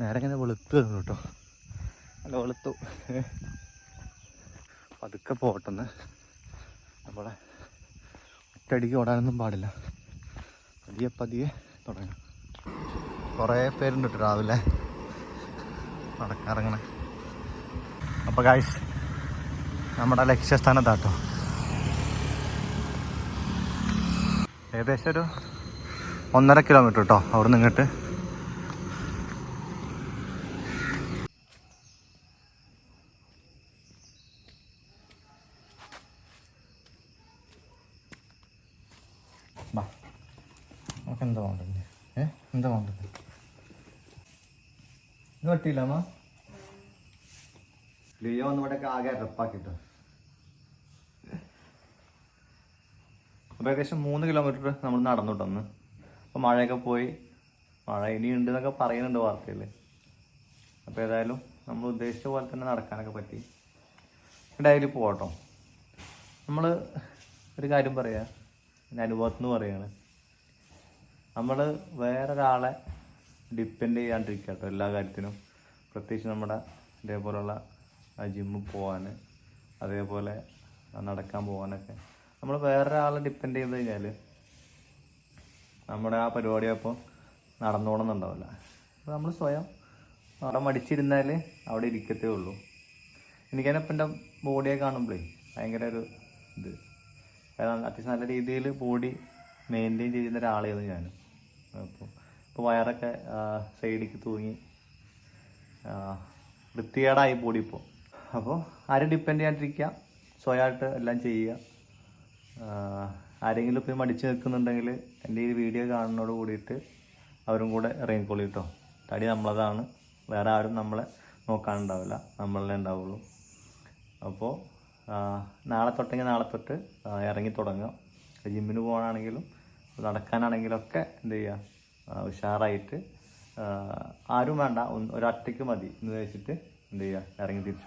നേരെ ഇങ്ങനെ വെളുത്ത് തന്നു കേട്ടോ. നല്ല വെളുത്തു. പതുക്കെ പോട്ടെന്ന്. നമ്മളെ ഒറ്റടിക്ക് ഓടാനൊന്നും പാടില്ല. പതിയെ പതിയെ തുടങ്ങാം. കുറേ പേരുണ്ട് കേട്ടോ രാവിലെ നടക്കാറങ്ങനെ. അപ്പോൾ കാഴ്ച നമ്മുടെ ലക്ഷ്യസ്ഥാനത്താട്ടോ ഏകദേശം ഒരു ഒന്നര കിലോമീറ്റർ കേട്ടോ അവിടെ നിന്ന് ഇങ്ങോട്ട് ബാ നമുക്ക് എന്താ വേണ്ടത് ഏ എന്താ വേണ്ടത് ഇത് പറ്റിയില്ല അമ്മ ലിയോ ഒന്ന് ഇവിടെ ആകെ റപ്പാക്കിട്ടോ. അപ്പോൾ ഏകദേശം മൂന്ന് കിലോമീറ്റർ നമ്മൾ നടന്നിട്ടൊന്ന് അപ്പോൾ മഴയൊക്കെ പോയി. മഴ ഇനിയുണ്ട് എന്നൊക്കെ പറയുന്നുണ്ട് വാർത്തയിൽ അപ്പോൾ ഏതായാലും നമ്മൾ ഉദ്ദേശിച്ച പോലെ തന്നെ നടക്കാനൊക്കെ പറ്റി. ഡയലി പോകട്ടോ നമ്മൾ ഒരു കാര്യം പറയാം. എന്റെ അനുഭവത്തിൽ നിന്ന് പറയുകയാണ് നമ്മൾ വേറൊരാളെ ഡിപ്പെൻഡ് ചെയ്യാണ്ടിരിക്കുക കേട്ടോ എല്ലാ കാര്യത്തിനും. പ്രത്യേകിച്ച് നമ്മുടെ ഇതേപോലുള്ള ജിമ്മിൽ പോകാൻ അതേപോലെ നടക്കാൻ പോകാനൊക്കെ നമ്മൾ വേറൊരാളെ ഡിപ്പെൻഡ് ചെയ്ത് കഴിഞ്ഞാൽ നമ്മുടെ ആ പരിപാടി അപ്പോൾ നടന്നോണമെന്നുണ്ടാവില്ല അപ്പോൾ നമ്മൾ സ്വയം അവിടെ മടിച്ചിരുന്നാൽ അവിടെ ഇരിക്കത്തേ ഉള്ളൂ. എനിക്കതിനപ്പം എന്റെ ബോഡിയെ കാണുമ്പോഴേ ഭയങ്കര ഒരു ഇത്. അത്യാവശ്യം നല്ല രീതിയിൽ ബോഡി മെയിന്റെയിൻ ചെയ്യുന്ന ഒരാളായിരുന്നു ഞാൻ അപ്പോൾ ഇപ്പോൾ വയറൊക്കെ സൈഡിലേക്ക് തൂങ്ങി വൃത്തികേടായി ബോഡി അപ്പോൾ ആരും ഡിപ്പെൻഡ് ചെയ്യാണ്ടിരിക്കുക. സ്വയമായിട്ട് എല്ലാം ചെയ്യുക. ആരെങ്കിലും ഇപ്പോൾ മടിച്ച് നിൽക്കുന്നുണ്ടെങ്കിൽ എന്റെ ഈ വീഡിയോ കാണുന്നതോട് കൂടിയിട്ട് അവരും കൂടെ ഇറങ്ങിക്കോളി കേട്ടോ തടി നമ്മളതാണ്. വേറെ ആരും നമ്മളെ നോക്കാനുണ്ടാവില്ല. നമ്മളെ ഉണ്ടാവുള്ളൂ. അപ്പോൾ നാളെ തൊട്ടെങ്കിൽ നാളെ തൊട്ട് ഇറങ്ങി തുടങ്ങുക. ജിമ്മിന് പോകാനാണെങ്കിലും നടക്കാനാണെങ്കിലും ഒക്കെ എന്ത് ചെയ്യുക? ഉഷാറായിട്ട് ആരും വേണ്ട ഒരൊറ്റയ്ക്ക് മതി എന്ന് വെച്ചിട്ട് എന്ത് ചെയ്യുക ഇറങ്ങി തിരിച്ചു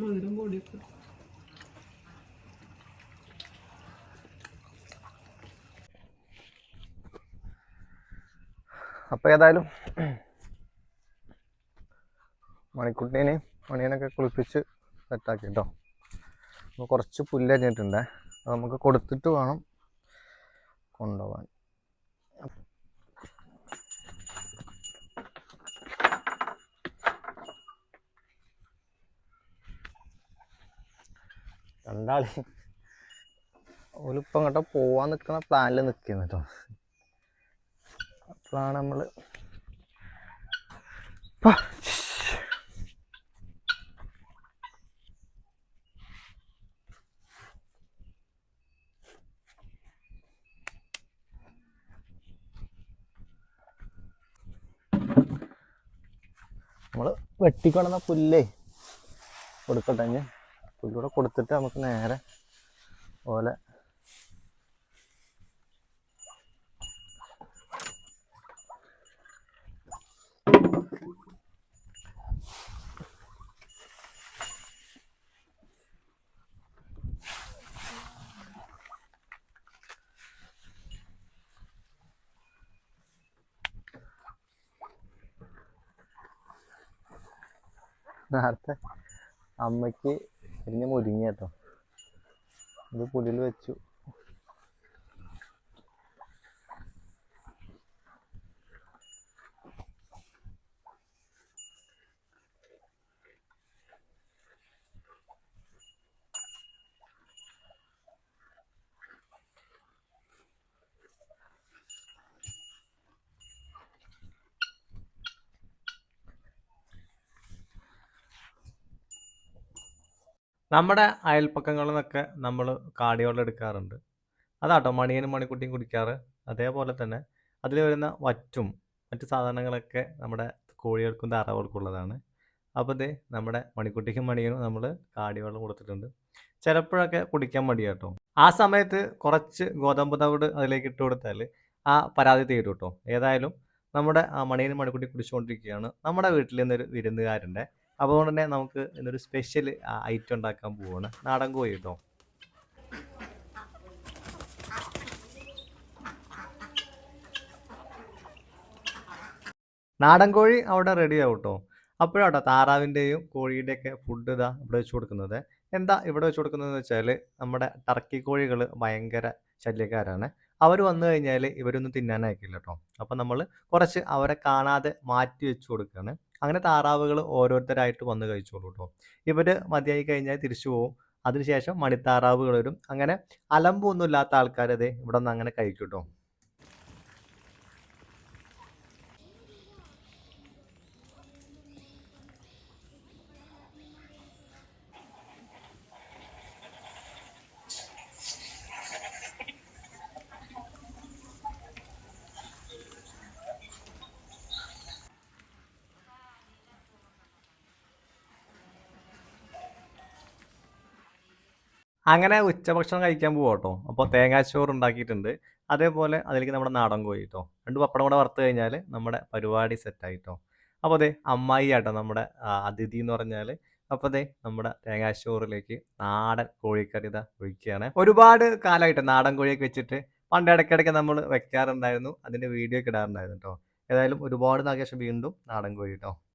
മധുരം പൊടിയൊക്കെ അപ്പോൾ ഏതായാലും മണിക്കുട്ടീനെ മണിയനൊക്കെ കുളിപ്പിച്ച് സെറ്റാക്കി കേട്ടോ കുറച്ച് പുല്ല് കഴിഞ്ഞിട്ടുണ്ട് അത് നമുക്ക് കൊടുത്തിട്ട് വേണം കൊണ്ടുപോകാൻ. രണ്ടാളി ഓലിപ്പം അങ്ങോട്ട് പോവാൻ നിൽക്കുന്ന പ്ലാനിൽ നിൽക്കുന്നു കേട്ടോ അപ്പോഴാണ് നമ്മൾ നമ്മൾ വെട്ടിക്കൊണ്ടുന്ന പുല്ലേ? കൊടുക്കട്ടെ ഇനി. പുല്ലൂടെ കൊടുത്തിട്ട് നമുക്ക് നേരെ പോലെ നേരത്തെ അമ്മയ്ക്ക് എരിഞ്ഞ് മുരിങ്ങ കേട്ടോ. ഇത് പുലിൽ വെച്ചു. നമ്മുടെ അയൽപ്പക്കങ്ങളിൽ നിന്നൊക്കെ നമ്മൾ കാടിവെള്ളം എടുക്കാറുണ്ട്. അതാട്ടോ മണിയനും മണിക്കുട്ടിയും കുടിക്കാറ്. അതേപോലെ തന്നെ അതിൽ വരുന്ന വറ്റും മറ്റു സാധനങ്ങളൊക്കെ നമ്മുടെ കോഴികൾക്കും താറാവുകൾക്കും ഉള്ളതാണ് അപ്പോൾ ഇത് നമ്മുടെ മണിക്കുട്ടിക്കും മണിയനും നമ്മൾ കാടിവെള്ളം കൊടുത്തിട്ടുണ്ട്. ചിലപ്പോഴൊക്കെ കുടിക്കാൻ മടിയാട്ടോ ആ സമയത്ത് കുറച്ച് ഗോതമ്പ് തവിട് അതിലേക്ക് ഇട്ട് കൊടുത്താൽ ആ പരാതി തീരും കേട്ടോ. ഏതായാലും നമ്മുടെ ആ മണിയനും മണിക്കുട്ടി കുടിച്ചുകൊണ്ടിരിക്കുകയാണ്. നമ്മുടെ വീട്ടിൽ നിന്നൊരു വിരുന്നുകാരുണ്ട് അപ്പോൾ അതുകൊണ്ട് തന്നെ നമുക്ക് ഇന്നൊരു സ്പെഷ്യൽ ഐറ്റം ഉണ്ടാക്കാൻ പോവാണ്. നാടൻ കോഴി കേട്ടോ നാടൻ കോഴി അവിടെ റെഡി ആവും കേട്ടോ അപ്പോഴാട്ടോ താറാവിന്റെയും കോഴിയുടെയൊക്കെ ഫുഡ് ഇതാ ഇവിടെ വെച്ച് കൊടുക്കുന്നത്. എന്താ ഇവിടെ വെച്ച് കൊടുക്കുന്നതെന്ന് വെച്ചാൽ നമ്മുടെ ടർക്കി കോഴികൾ ഭയങ്കര ശല്യക്കാരാണ്. അവർ വന്നു കഴിഞ്ഞാൽ ഇവരൊന്നും തിന്നാനായിക്കില്ല കേട്ടോ അപ്പം നമ്മൾ കുറച്ച് അവരെ കാണാതെ മാറ്റി വെച്ച് കൊടുക്കുകയാണ്. അങ്ങനെ താറാവുകൾ ഓരോരുത്തരായിട്ട് വന്ന് കഴിച്ചോളൂ കേട്ടോ ഇവർ മതിയായി കഴിഞ്ഞാൽ തിരിച്ചു പോകും അതിനുശേഷം മണിത്താറാവുകൾ വരും. അങ്ങനെ അലമ്പൊന്നും ഇല്ലാത്ത ആൾക്കാർ അതെ ഇവിടെ നിന്ന് അങ്ങനെ കഴിക്കും കേട്ടോ അങ്ങനെ ഉച്ചഭക്ഷണം കഴിക്കാൻ പോവാ കേട്ടോ അപ്പോൾ തേങ്ങാച്ചോറ് ഉണ്ടാക്കിയിട്ടുണ്ട്. അതേപോലെ അതിലേക്ക് നമ്മുടെ നാടൻ കോഴി കേട്ടോ രണ്ട് പപ്പടം കൂടെ വറുത്ത് കഴിഞ്ഞാൽ നമ്മുടെ പരിപാടി സെറ്റായി കേട്ടോ അപ്പോൾ അതെ അമ്മായി ആട്ടോ നമ്മുടെ അതിഥി എന്ന് പറഞ്ഞാൽ അപ്പോൾ അതെ നമ്മുടെ തേങ്ങാച്ചോറിലേക്ക് നാടൻ കോഴിക്കറി ഇതാ ഒഴിക്കുകയാണ്. ഒരുപാട് കാലമായിട്ട് നാടൻ കോഴിയൊക്കെ വെച്ചിട്ട്. പണ്ട് ഇടയ്ക്കിടയ്ക്ക് നമ്മൾ വെക്കാറുണ്ടായിരുന്നു. അതിന്റെ വീഡിയോ ഒക്കെ ഇടാറുണ്ടായിരുന്നു കേട്ടോ ഏതായാലും ഒരുപാട് നാഗേഷം വീണ്ടും നാടൻ കോഴി കേട്ടോ